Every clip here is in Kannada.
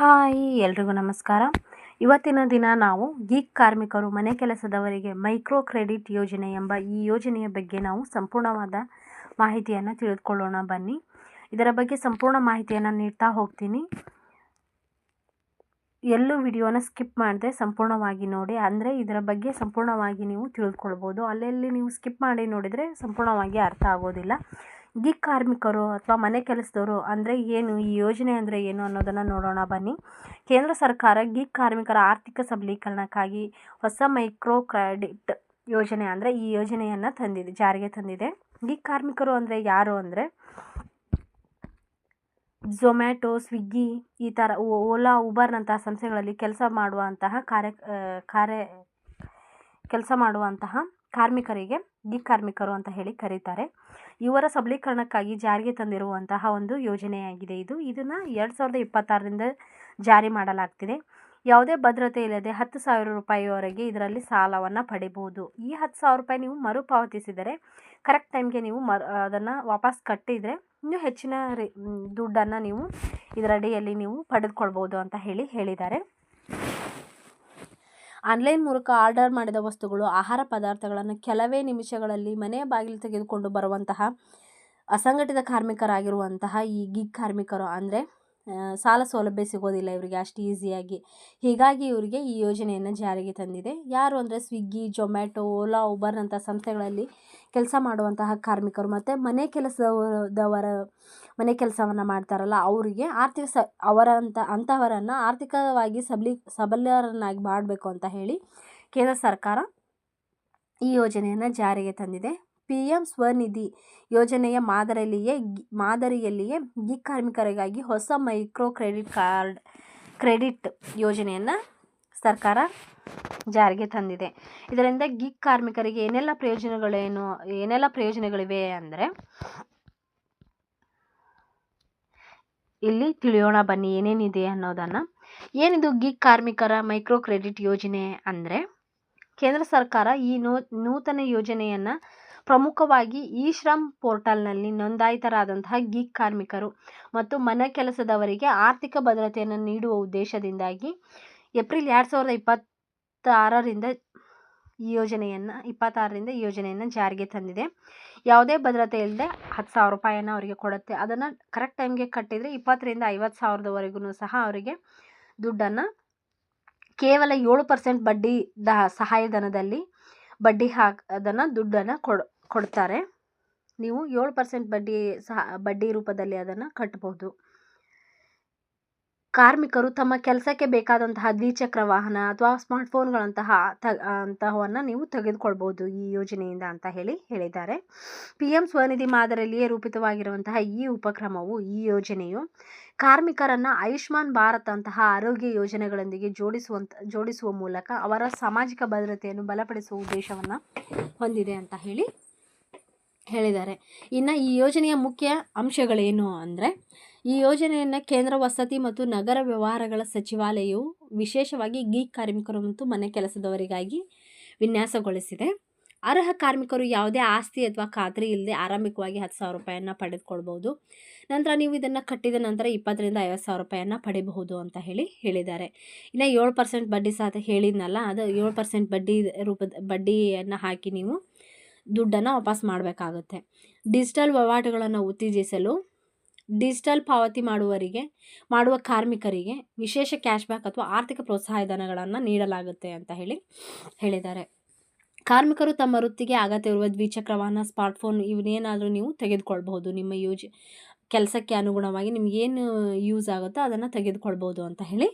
ಹಾಯ್, ಎಲ್ರಿಗೂ ನಮಸ್ಕಾರ. ಇವತ್ತಿನ ದಿನ ನಾವು ಗೀಕ್ ಕಾರ್ಮಿಕರು, ಮನೆ ಕೆಲಸದವರಿಗೆ ಮೈಕ್ರೋ ಕ್ರೆಡಿಟ್ ಯೋಜನೆ ಎಂಬ ಈ ಯೋಜನೆಯ ಬಗ್ಗೆ ನಾವು ಸಂಪೂರ್ಣವಾದ ಮಾಹಿತಿಯನ್ನು ತಿಳಿದುಕೊಳ್ಳೋಣ. ಬನ್ನಿ, ಇದರ ಬಗ್ಗೆ ಸಂಪೂರ್ಣ ಮಾಹಿತಿಯನ್ನು ನೀಡ್ತಾ ಹೋಗ್ತೀನಿ. ಎಲ್ಲೂ ವಿಡಿಯೋನ ಸ್ಕಿಪ್ ಮಾಡದೆ ಸಂಪೂರ್ಣವಾಗಿ ನೋಡಿ, ಅಂದರೆ ಇದರ ಬಗ್ಗೆ ಸಂಪೂರ್ಣವಾಗಿ ನೀವು ತಿಳಿದುಕೊಳ್ಬೋದು. ಅಲ್ಲೆಲ್ಲಿ ನೀವು ಸ್ಕಿಪ್ ಮಾಡಿ ನೋಡಿದರೆ ಸಂಪೂರ್ಣವಾಗಿ ಅರ್ಥ ಆಗೋದಿಲ್ಲ. ಗಿಗ್ ಕಾರ್ಮಿಕರು ಅಥವಾ ಮನೆ ಕೆಲಸದವರು ಅಂದರೆ ಏನು, ಈ ಯೋಜನೆ ಅಂದರೆ ಏನು ಅನ್ನೋದನ್ನು ನೋಡೋಣ ಬನ್ನಿ. ಕೇಂದ್ರ ಸರ್ಕಾರ ಗಿಗ್ ಕಾರ್ಮಿಕರ ಆರ್ಥಿಕ ಸಬಲೀಕರಣಕ್ಕಾಗಿ ಹೊಸ ಮೈಕ್ರೋ ಕ್ರೆಡಿಟ್ ಯೋಜನೆ ಅಂದರೆ ಈ ಯೋಜನೆಯನ್ನು ತಂದಿದೆ, ಜಾರಿಗೆ ತಂದಿದೆ. ಗಿಗ್ ಕಾರ್ಮಿಕರು ಅಂದರೆ ಯಾರು ಅಂದರೆ ಝೊಮ್ಯಾಟೊ ಸ್ವಿಗ್ಗಿ ಈ ಥರ ಓಲಾ ಉಬರ್ನಂತಹ ಸಂಸ್ಥೆಗಳಲ್ಲಿ ಕೆಲಸ ಮಾಡುವಂತಹ ಕಾರ್ಯ ಕಾರ್ಯ, ಕೆಲಸ ಮಾಡುವಂತಹ ಕಾರ್ಮಿಕರಿಗೆ ಗಿಗ್ ಕಾರ್ಮಿಕರು ಅಂತ ಹೇಳಿ ಕರೀತಾರೆ. ಇವರ ಸಬಲೀಕರಣಕ್ಕಾಗಿ ಜಾರಿಗೆ ತಂದಿರುವಂತಹ ಒಂದು ಯೋಜನೆಯಾಗಿದೆ ಇದು. ಇದನ್ನು ಎರಡು ಸಾವಿರದ ಇಪ್ಪತ್ತಾರರಿಂದ ಜಾರಿ ಮಾಡಲಾಗ್ತಿದೆ. ಯಾವುದೇ ಭದ್ರತೆ ಇಲ್ಲದೆ ಹತ್ತು ಸಾವಿರ ರೂಪಾಯಿವರೆಗೆ ಇದರಲ್ಲಿ ಸಾಲವನ್ನು ಪಡಿಬೋದು ಈ ಹತ್ತು ಸಾವಿರ ರೂಪಾಯಿ ನೀವು ಮರುಪಾವತಿಸಿದರೆ ಕರೆಕ್ಟ್ ಟೈಮ್ಗೆ ನೀವು ಮರು, ಅದನ್ನು ವಾಪಸ್ ಕಟ್ಟಿದರೆ ಇನ್ನೂ ಹೆಚ್ಚಿನ ರಿ, ದುಡ್ಡನ್ನು ನೀವು ಇದರಡಿಯಲ್ಲಿ ನೀವು ಪಡೆದುಕೊಳ್ಬೋದು ಅಂತ ಹೇಳಿ ಹೇಳಿದ್ದಾರೆ. ಆನ್ಲೈನ್ ಮೂಲಕ ಆರ್ಡರ್ ಮಾಡಿದ ವಸ್ತುಗಳು, ಆಹಾರ ಪದಾರ್ಥಗಳನ್ನು ಕೆಲವೇ ನಿಮಿಷಗಳಲ್ಲಿ ಮನೆಯ ಬಾಗಿಲು ತೆಗೆದುಕೊಂಡು ಬರುವಂತಹ ಅಸಂಘಟಿತ ಕಾರ್ಮಿಕರಾಗಿರುವಂತಹ ಈ ಗಿಗ್ ಕಾರ್ಮಿಕರು ಅಂದರೆ ಸಾಲ ಸೌಲಭ್ಯ ಸಿಗೋದಿಲ್ಲ ಇವರಿಗೆ ಅಷ್ಟು ಈಸಿಯಾಗಿ. ಹೀಗಾಗಿ ಇವರಿಗೆ ಈ ಯೋಜನೆಯನ್ನು ಜಾರಿಗೆ ತಂದಿದೆ. ಯಾರು ಅಂದರೆ ಸ್ವಿಗ್ಗಿ ಜೊಮ್ಯಾಟೊ ಓಲಾ ಉಬರ್ನಂಥ ಸಂಸ್ಥೆಗಳಲ್ಲಿ ಕೆಲಸ ಮಾಡುವಂತಹ ಕಾರ್ಮಿಕರು ಮತ್ತು ಮನೆ ಕೆಲಸದವರ, ಮನೆ ಕೆಲಸವನ್ನು ಮಾಡ್ತಾರಲ್ಲ, ಅವರಿಗೆ ಆರ್ಥಿಕ ಸ ಅವರಂಥ ಆರ್ಥಿಕವಾಗಿ ಸಬಲಿ, ಸಬಲರನ್ನಾಗಿ ಮಾಡಬೇಕು ಅಂತ ಹೇಳಿ ಕೇಂದ್ರ ಸರ್ಕಾರ ಈ ಯೋಜನೆಯನ್ನು ಜಾರಿಗೆ ತಂದಿದೆ. ಪಿ ಎಂ ಸ್ವನಿಧಿ ಯೋಜನೆಯ ಮಾದರಿಯಲ್ಲಿಯೇ ಮಾದರಿಯಲ್ಲಿಯೇ ಗಿಗ್ ಕಾರ್ಮಿಕರಿಗಾಗಿ ಹೊಸ ಮೈಕ್ರೋ ಕ್ರೆಡಿಟ್ ಕಾರ್ಡ್, ಕ್ರೆಡಿಟ್ ಯೋಜನೆಯನ್ನು ಸರ್ಕಾರ ಜಾರಿಗೆ ತಂದಿದೆ. ಇದರಿಂದ ಗಿಗ್ ಕಾರ್ಮಿಕರಿಗೆ ಏನೆಲ್ಲ ಪ್ರಯೋಜನಗಳೇನು, ಏನೆಲ್ಲ ಪ್ರಯೋಜನಗಳಿವೆ ಅಂದರೆ, ಇಲ್ಲಿ ತಿಳಿಯೋಣ ಬನ್ನಿ ಏನೇನಿದೆ ಅನ್ನೋದನ್ನು. ಏನಿದು ಗಿಗ್ ಕಾರ್ಮಿಕರ ಮೈಕ್ರೋ ಕ್ರೆಡಿಟ್ ಯೋಜನೆ ಅಂದರೆ, ಕೇಂದ್ರ ಸರ್ಕಾರ ಈ ನೂತನ ಯೋಜನೆಯನ್ನು ಪ್ರಮುಖವಾಗಿ ಇ ಶ್ರಮ್ ಪೋರ್ಟಲ್ನಲ್ಲಿ ನೋಂದಾಯಿತರಾದಂತಹ ಗಿಗ್ ಕಾರ್ಮಿಕರು ಮತ್ತು ಮನೆ ಕೆಲಸದವರಿಗೆ ಆರ್ಥಿಕ ಭದ್ರತೆಯನ್ನು ನೀಡುವ ಉದ್ದೇಶದಿಂದಾಗಿ ಏಪ್ರಿಲ್ ಎರಡು ಸಾವಿರದ ಇಪ್ಪತ್ತಾರರಿಂದ ಈ ಯೋಜನೆಯನ್ನು, ಇಪ್ಪತ್ತಾರರಿಂದ ಈ ಯೋಜನೆಯನ್ನು ಜಾರಿಗೆ ತಂದಿದೆ. ಯಾವುದೇ ಭದ್ರತೆ ಇಲ್ಲದೆ ಹತ್ತು ಸಾವಿರ ರೂಪಾಯಿಯನ್ನು ಅವರಿಗೆ ಕೊಡುತ್ತೆ. ಅದನ್ನು ಕರೆಕ್ಟ್ ಟೈಮ್ಗೆ ಕಟ್ಟಿದರೆ ಇಪ್ಪತ್ತರಿಂದ ಐವತ್ತು ಸಾವಿರದವರೆಗೂ ಸಹ ಅವರಿಗೆ ದುಡ್ಡನ್ನು ಕೇವಲ ಏಳು ಪರ್ಸೆಂಟ್ ಬಡ್ಡಿ ದ, ಸಹಾಯಧನದಲ್ಲಿ ಬಡ್ಡಿ ಹಾಕ್, ಅದನ್ನು ದುಡ್ಡನ್ನು ಕೊಡ್ ಕೊಡ್ತಾರೆ. ನೀವು ಏಳು ಪರ್ಸೆಂಟ್ ಬಡ್ಡಿ ಸಹ, ಬಡ್ಡಿ ರೂಪದಲ್ಲಿ ಅದನ್ನು ಕಟ್ಬೋದು. ಕಾರ್ಮಿಕರು ತಮ್ಮ ಕೆಲಸಕ್ಕೆ ಬೇಕಾದಂತಹ ದ್ವಿಚಕ್ರ ವಾಹನ ಅಥವಾ ಸ್ಮಾರ್ಟ್ಫೋನ್ಗಳಂತಹ ಅಂತಹವನ್ನು ನೀವು ತೆಗೆದುಕೊಳ್ಬೋದು ಈ ಯೋಜನೆಯಿಂದ ಅಂತ ಹೇಳಿ ಹೇಳಿದ್ದಾರೆ. ಪಿ ಎಂ ಸ್ವನಿಧಿ ಮಾದರಿಯಲ್ಲಿಯೇ ರೂಪಿತವಾಗಿರುವಂತಹ ಈ ಉಪಕ್ರಮವು, ಈ ಯೋಜನೆಯು ಕಾರ್ಮಿಕರನ್ನು ಆಯುಷ್ಮಾನ್ ಭಾರತ್ ಅಂತಹ ಆರೋಗ್ಯ ಯೋಜನೆಗಳೊಂದಿಗೆ ಜೋಡಿಸುವಂತ, ಜೋಡಿಸುವ ಮೂಲಕ ಅವರ ಸಾಮಾಜಿಕ ಭದ್ರತೆಯನ್ನು ಬಲಪಡಿಸುವ ಉದ್ದೇಶವನ್ನು ಹೊಂದಿದೆ ಅಂತ ಹೇಳಿ ಹೇಳಿದ್ದಾರೆ. ಇನ್ನು ಈ ಯೋಜನೆಯ ಮುಖ್ಯ ಅಂಶಗಳೇನು ಅಂದರೆ, ಈ ಯೋಜನೆಯನ್ನು ಕೇಂದ್ರ ವಸತಿ ಮತ್ತು ನಗರ ವ್ಯವಹಾರಗಳ ಸಚಿವಾಲಯವು ವಿಶೇಷವಾಗಿ ಗೀಗ್ ಕಾರ್ಮಿಕರು ಮತ್ತು ಮನೆ ಕೆಲಸದವರಿಗಾಗಿ ವಿನ್ಯಾಸಗೊಳಿಸಿದೆ. ಅರ್ಹ ಕಾರ್ಮಿಕರು ಯಾವುದೇ ಆಸ್ತಿ ಅಥವಾ ಖಾತ್ರಿ ಇಲ್ಲದೆ ಆರಂಭಿಕವಾಗಿ ಹತ್ತು ಸಾವಿರ ರೂಪಾಯಿಯನ್ನು ಪಡೆದುಕೊಳ್ಬೋದು ನಂತರ ನೀವು ಇದನ್ನು ಕಟ್ಟಿದ ನಂತರ ಇಪ್ಪತ್ತರಿಂದ ಐವತ್ತು ಸಾವಿರ ರೂಪಾಯಿಯನ್ನು ಪಡಿಬಹುದು ಅಂತ ಹೇಳಿ ಹೇಳಿದ್ದಾರೆ. ಇನ್ನು ಏಳು ಪರ್ಸೆಂಟ್ ಬಡ್ಡಿ ಸಹ ಹೇಳಿದ್ನಲ್ಲ, ಅದು ಏಳು ಪರ್ಸೆಂಟ್ ಬಡ್ಡಿ ರೂಪದ ಬಡ್ಡಿಯನ್ನು ಹಾಕಿ ನೀವು ದುಡ್ಡನ್ನು ವಾಪಸ್ ಮಾಡಬೇಕಾಗುತ್ತೆ. ಡಿಜಿಟಲ್ ವಹಿವಾಟುಗಳನ್ನು ಉತ್ತೇಜಿಸಲು, ಡಿಜಿಟಲ್ ಪಾವತಿ ಮಾಡುವವರಿಗೆ, ಮಾಡುವ ಕಾರ್ಮಿಕರಿಗೆ ವಿಶೇಷ ಕ್ಯಾಶ್ಬ್ಯಾಕ್ ಅಥವಾ ಆರ್ಥಿಕ ಪ್ರೋತ್ಸಾಹಧನಗಳನ್ನು ನೀಡಲಾಗುತ್ತೆ ಅಂತ ಹೇಳಿ ಹೇಳಿದ್ದಾರೆ. ಕಾರ್ಮಿಕರು ತಮ್ಮ ವೃತ್ತಿಗೆ ಅಗತ್ಯವಿರುವ ದ್ವಿಚಕ್ರ ವಾಹನ ಸ್ಮಾರ್ಟ್ಫೋನ್ ಇವನ್ನೇನಾದರೂ ನೀವು ತೆಗೆದುಕೊಳ್ಬಹುದು. ನಿಮ್ಮ ಯೂಜ್, ಕೆಲಸಕ್ಕೆ ಅನುಗುಣವಾಗಿ ನಿಮಗೇನು ಯೂಸ್ ಆಗುತ್ತೋ ಅದನ್ನು ತೆಗೆದುಕೊಳ್ಬೋದು ಅಂತ ಹೇಳಿ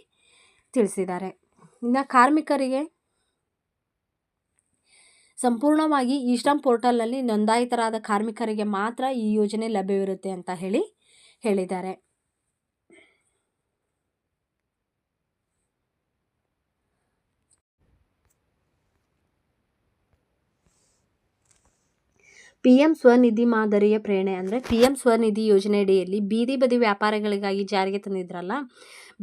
ತಿಳಿಸಿದ್ದಾರೆ. ಇನ್ನು ಕಾರ್ಮಿಕರಿಗೆ ಸಂಪೂರ್ಣವಾಗಿ ಶ್ರಮ್ ಪೋರ್ಟಲ್ನಲ್ಲಿ ನೋಂದಾಯಿತರಾದ ಕಾರ್ಮಿಕರಿಗೆ ಮಾತ್ರ ಈ ಯೋಜನೆ ಲಭ್ಯವಿರುತ್ತೆ ಅಂತ ಹೇಳಿ ಹೇಳಿದ್ದಾರೆ. ಪಿ ಎಂ ಸ್ವನಿಧಿ ಮಾದರಿಯ ಪ್ರೇರಣೆ ಅಂದರೆ ಪಿ ಎಂ ಸ್ವನಿಧಿ ಯೋಜನೆಯಡಿಯಲ್ಲಿ ಬೀದಿ ಬದಿ ವ್ಯಾಪಾರಗಳಿಗಾಗಿ ಜಾರಿಗೆ ತಂದಿದ್ರಲ್ಲ?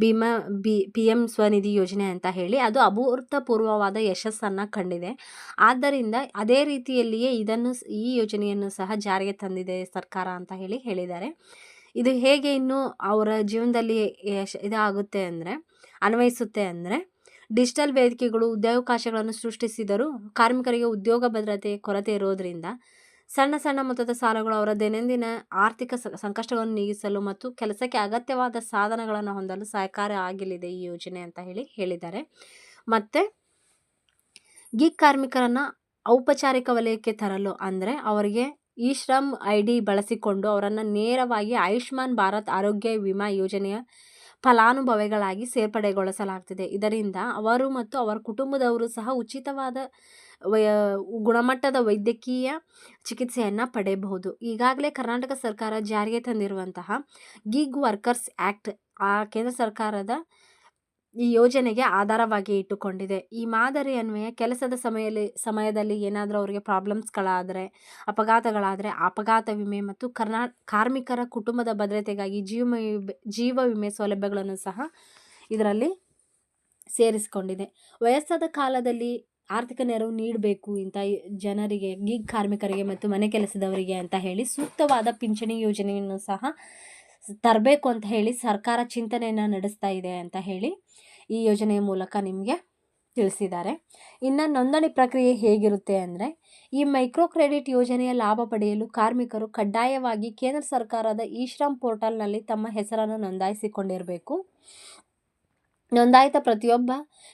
ಭೀಮಾ, ಬಿ ಪಿ ಎಂ ಸ್ವನಿಧಿ ಯೋಜನೆ ಅಂತ ಹೇಳಿ ಅದು ಅಭೂತಪೂರ್ವವಾದ ಯಶಸ್ಸನ್ನು ಕಂಡಿದೆ. ಆದ್ದರಿಂದ ಅದೇ ರೀತಿಯಲ್ಲಿಯೇ ಇದನ್ನು ಈ ಯೋಜನೆಯನ್ನು ಸಹ ಜಾರಿಗೆ ತಂದಿದೆ ಸರ್ಕಾರ ಅಂತ ಹೇಳಿ ಹೇಳಿದ್ದಾರೆ. ಇದು ಹೇಗೆ ಇನ್ನು ಅವರ ಜೀವನದಲ್ಲಿ ಯಶ, ಇದಾಗುತ್ತೆ ಅಂದರೆ, ಅನ್ವಯಿಸುತ್ತೆ ಅಂದರೆ, ಡಿಜಿಟಲ್ ವೇದಿಕೆಗಳು ಉದ್ಯೋಗಾವಕಾಶಗಳನ್ನು ಸೃಷ್ಟಿಸಿದರೂ ಕಾರ್ಮಿಕರಿಗೆ ಉದ್ಯೋಗ ಭದ್ರತೆ ಕೊರತೆ ಇರೋದರಿಂದ ಸಣ್ಣ ಸಣ್ಣ ಮೊತ್ತದ ಸಾಲಗಳು ಅವರ ದೈನಂದಿನ ಆರ್ಥಿಕ ಸಂಕಷ್ಟಗಳನ್ನು ನೀಗಿಸಲು ಮತ್ತು ಕೆಲಸಕ್ಕೆ ಅಗತ್ಯವಾದ ಸಾಧನಗಳನ್ನು ಹೊಂದಲು ಸಹಕಾರಿ ಆಗಲಿದೆ ಈ ಯೋಜನೆ ಅಂತ ಹೇಳಿ ಹೇಳಿದ್ದಾರೆ. ಮತ್ತು ಗಿಗ್ ಕಾರ್ಮಿಕರನ್ನು ಔಪಚಾರಿಕ ವಲಯಕ್ಕೆ ತರಲು ಅಂದರೆ ಅವರಿಗೆ ಈ ಶ್ರಮ್ ಐ ಡಿ ಬಳಸಿಕೊಂಡು ಅವರನ್ನು ನೇರವಾಗಿ ಆಯುಷ್ಮಾನ್ ಭಾರತ್ ಆರೋಗ್ಯ ವಿಮಾ ಯೋಜನೆಯ ಫಲಾನುಭವಿಗಳಾಗಿ ಸೇರ್ಪಡೆಗೊಳಿಸಲಾಗ್ತಿದೆ. ಇದರಿಂದ ಅವರು ಮತ್ತು ಅವರ ಕುಟುಂಬದವರು ಸಹ ಉಚಿತವಾದ ವಯ, ಗುಣಮಟ್ಟದ ವೈದ್ಯಕೀಯ ಚಿಕಿತ್ಸೆಯನ್ನು ಪಡೆಯಬಹುದು. ಈಗಾಗಲೇ ಕರ್ನಾಟಕ ಸರ್ಕಾರ ಜಾರಿಗೆ ತಂದಿರುವಂತಹ ಗಿಗ್ ವರ್ಕರ್ಸ್ ಆ್ಯಕ್ಟ್ ಆ ಕೇಂದ್ರ ಸರ್ಕಾರದ ಈ ಯೋಜನೆಗೆ ಆಧಾರವಾಗಿ ಇಟ್ಟುಕೊಂಡಿದೆ. ಈ ಮಾದರಿ ಅನ್ವಯ ಕೆಲಸದ ಸಮಯದಲ್ಲಿ ಸಮಯದಲ್ಲಿ ಏನಾದರೂ ಅವರಿಗೆ ಪ್ರಾಬ್ಲಮ್ಸ್ಗಳಾದರೆ, ಅಪಘಾತಗಳಾದರೆ, ಅಪಘಾತ ವಿಮೆ ಮತ್ತು ಕರ್ನಾ, ಕಾರ್ಮಿಕರ ಕುಟುಂಬದ ಭದ್ರತೆಗಾಗಿ ಜೀವ ಜೀವ ವಿಮೆ ಸೌಲಭ್ಯಗಳನ್ನು ಸಹ ಇದರಲ್ಲಿ ಸೇರಿಸಿಕೊಂಡಿದೆ. ವಯಸ್ಸಾದ ಕಾಲದಲ್ಲಿ ಆರ್ಥಿಕ ನೆರವು ನೀಡಬೇಕು ಇಂಥ ಜನರಿಗೆ ಗಿಗ್ ಕಾರ್ಮಿಕರಿಗೆ ಮತ್ತು ಮನೆ ಕೆಲಸದವರಿಗೆ ಅಂತ ಹೇಳಿ ಸೂಕ್ತವಾದ ಪಿಂಚಣಿ ಯೋಜನೆಯನ್ನು ಸಹ ತರಬೇಕು ಅಂತ ಹೇಳಿ ಸರ್ಕಾರ ಚಿಂತನೆಯನ್ನು ನಡೆಸ್ತಾ ಇದೆ ಅಂತ ಹೇಳಿ ಈ ಯೋಜನೆಯ ಮೂಲಕ ನಿಮಗೆ ತಿಳಿಸಿದ್ದಾರೆ. ಇನ್ನು ನೋಂದಣಿ ಪ್ರಕ್ರಿಯೆ ಹೇಗಿರುತ್ತೆ ಅಂದರೆ, ಈ ಮೈಕ್ರೋ ಕ್ರೆಡಿಟ್ ಯೋಜನೆಯ ಲಾಭ ಪಡೆಯಲು ಕಾರ್ಮಿಕರು ಕಡ್ಡಾಯವಾಗಿ ಕೇಂದ್ರ ಸರ್ಕಾರದ ಇ ಶ್ರಮ್ ಪೋರ್ಟಲ್ನಲ್ಲಿ ತಮ್ಮ ಹೆಸರನ್ನು ನೋಂದಾಯಿಸಿಕೊಂಡಿರಬೇಕು. ನೋಂದಾಯಿತ ಪ್ರತಿಯೊಬ್ಬ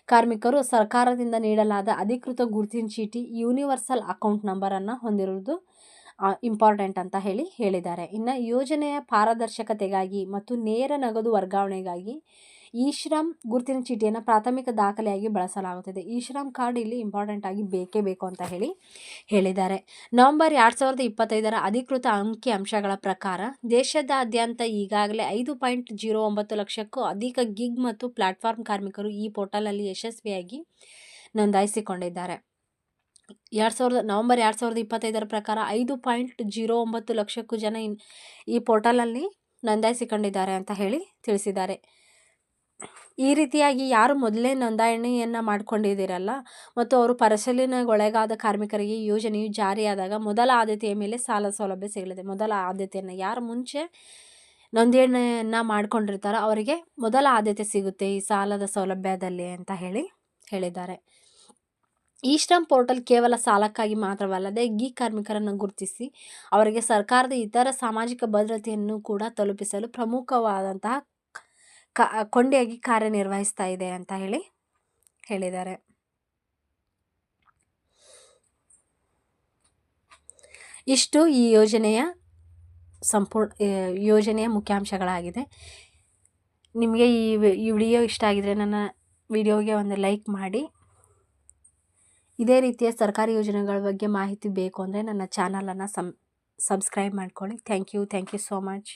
ಕಾರ್ಮಿಕರು ಸರ್ಕಾರದಿಂದ ನೀಡಲಾದ ಅಧಿಕೃತ ಗುರುತಿನ ಚೀಟಿ ಯೂನಿವರ್ಸಲ್ ಅಕೌಂಟ್ ನಂಬರನ್ನು ಹೊಂದಿರುವುದು ಇಂಪಾರ್ಟೆಂಟ್ ಅಂತ ಹೇಳಿ ಹೇಳಿದ್ದಾರೆ. ಇನ್ನು ಯೋಜನೆಯ ಪಾರದರ್ಶಕತೆಗಾಗಿ ಮತ್ತು ನೇರ ನಗದು ವರ್ಗಾವಣೆಗಾಗಿ ಇ ಗುರುತಿನ ಚೀಟಿಯನ್ನು ಪ್ರಾಥಮಿಕ ದಾಖಲೆಯಾಗಿ ಬಳಸಲಾಗುತ್ತದೆ. ಇ ಕಾರ್ಡ್ ಇಲ್ಲಿ ಇಂಪಾರ್ಟೆಂಟ್ ಆಗಿ ಬೇಕೇ ಬೇಕು ಅಂತ ಹೇಳಿ ಹೇಳಿದ್ದಾರೆ. ನವೆಂಬರ್ ಎರಡು ಸಾವಿರದ ಇಪ್ಪತ್ತೈದರ ಅಧಿಕೃತ ಅಂಕಿ ಅಂಶಗಳ ಪ್ರಕಾರ ದೇಶದಾದ್ಯಂತ ಈಗಾಗಲೇ ಐದು ಪಾಯಿಂಟ್ ಜೀರೋ ಒಂಬತ್ತು ಲಕ್ಷಕ್ಕೂ ಅಧಿಕ ಗಿಗ್ ಮತ್ತು ಪ್ಲಾಟ್ಫಾರ್ಮ್ ಕಾರ್ಮಿಕರು ಈ ಪೋರ್ಟಲಲ್ಲಿ ಯಶಸ್ವಿಯಾಗಿ ನೋಂದಾಯಿಸಿಕೊಂಡಿದ್ದಾರೆ. ಎರಡು ಸಾವಿರದ, ನವಂಬರ್ ಎರಡು ಸಾವಿರದ ಇಪ್ಪತ್ತೈದರ ಪ್ರಕಾರ ಐದು ಪಾಯಿಂಟ್ ಜೀರೋ ಒಂಬತ್ತು ಲಕ್ಷಕ್ಕೂ ಜನ ಈ ಪೋರ್ಟಲಲ್ಲಿ ನೋಂದಾಯಿಸಿಕೊಂಡಿದ್ದಾರೆ ಅಂತ ಹೇಳಿ ತಿಳಿಸಿದ್ದಾರೆ. ಈ ರೀತಿಯಾಗಿ ಯಾರು ಮೊದಲೇ ನೋಂದಣಿಯನ್ನು ಮಾಡಿಕೊಂಡಿದ್ದೀರಲ್ಲ, ಮತ್ತು ಅವರು ಪರಿಶೀಲನೆಗೊಳಗಾದ ಕಾರ್ಮಿಕರಿಗೆ ಈ ಯೋಜನೆಯು ಜಾರಿಯಾದಾಗ ಮೊದಲ ಆದ್ಯತೆಯ ಮೇಲೆ ಸಾಲ ಸೌಲಭ್ಯ ಸಿಗಲಿದೆ. ಮೊದಲ ಆದ್ಯತೆಯನ್ನು ಯಾರು ಮುಂಚೆ ನೋಂದಣಿಯನ್ನು ಮಾಡ್ಕೊಂಡಿರ್ತಾರೋ ಅವರಿಗೆ ಮೊದಲ ಆದ್ಯತೆ ಸಿಗುತ್ತೆ ಈ ಸಾಲದ ಸೌಲಭ್ಯದಲ್ಲಿ ಅಂತ ಹೇಳಿ ಹೇಳಿದ್ದಾರೆ. ಈ ಶ್ರಮ್ ಪೋರ್ಟಲ್ ಕೇವಲ ಸಾಲಕ್ಕಾಗಿ ಮಾತ್ರವಲ್ಲದೆ ಗಿ ಕಾರ್ಮಿಕರನ್ನು ಗುರುತಿಸಿ ಅವರಿಗೆ ಸರ್ಕಾರದ ಇತರ ಸಾಮಾಜಿಕ ಭದ್ರತೆಯನ್ನು ಕೂಡ ತಲುಪಿಸಲು ಪ್ರಮುಖವಾದಂತಹ ಕ, ಕೊಂಡಿಯಾಗಿ ಕಾರ್ಯನಿರ್ವಹಿಸ್ತಾ ಇದೆ ಅಂತ ಹೇಳಿ ಹೇಳಿದ್ದಾರೆ. ಇಷ್ಟು ಈ ಯೋಜನೆಯ ಸಂಪೂರ್ಣ ಯೋಜನೆಯ ಮುಖ್ಯಾಂಶಗಳಾಗಿದೆ. ನಿಮಗೆ ಈ ಈ ವಿಡಿಯೋ ಇಷ್ಟ ಆಗಿದರೆ ನನ್ನ ವಿಡಿಯೋಗೆ ಒಂದು ಲೈಕ್ ಮಾಡಿ. ಇದೇ ರೀತಿಯ ಸರ್ಕಾರಿ ಯೋಜನೆಗಳ ಬಗ್ಗೆ ಮಾಹಿತಿ ಬೇಕು ಅಂದರೆ ನನ್ನ ಚಾನಲನ್ನು ಸಮ್ ಸಬ್ಸ್ಕ್ರೈಬ್ ಮಾಡ್ಕೊಳ್ಳಿ. Thank you thank you so much.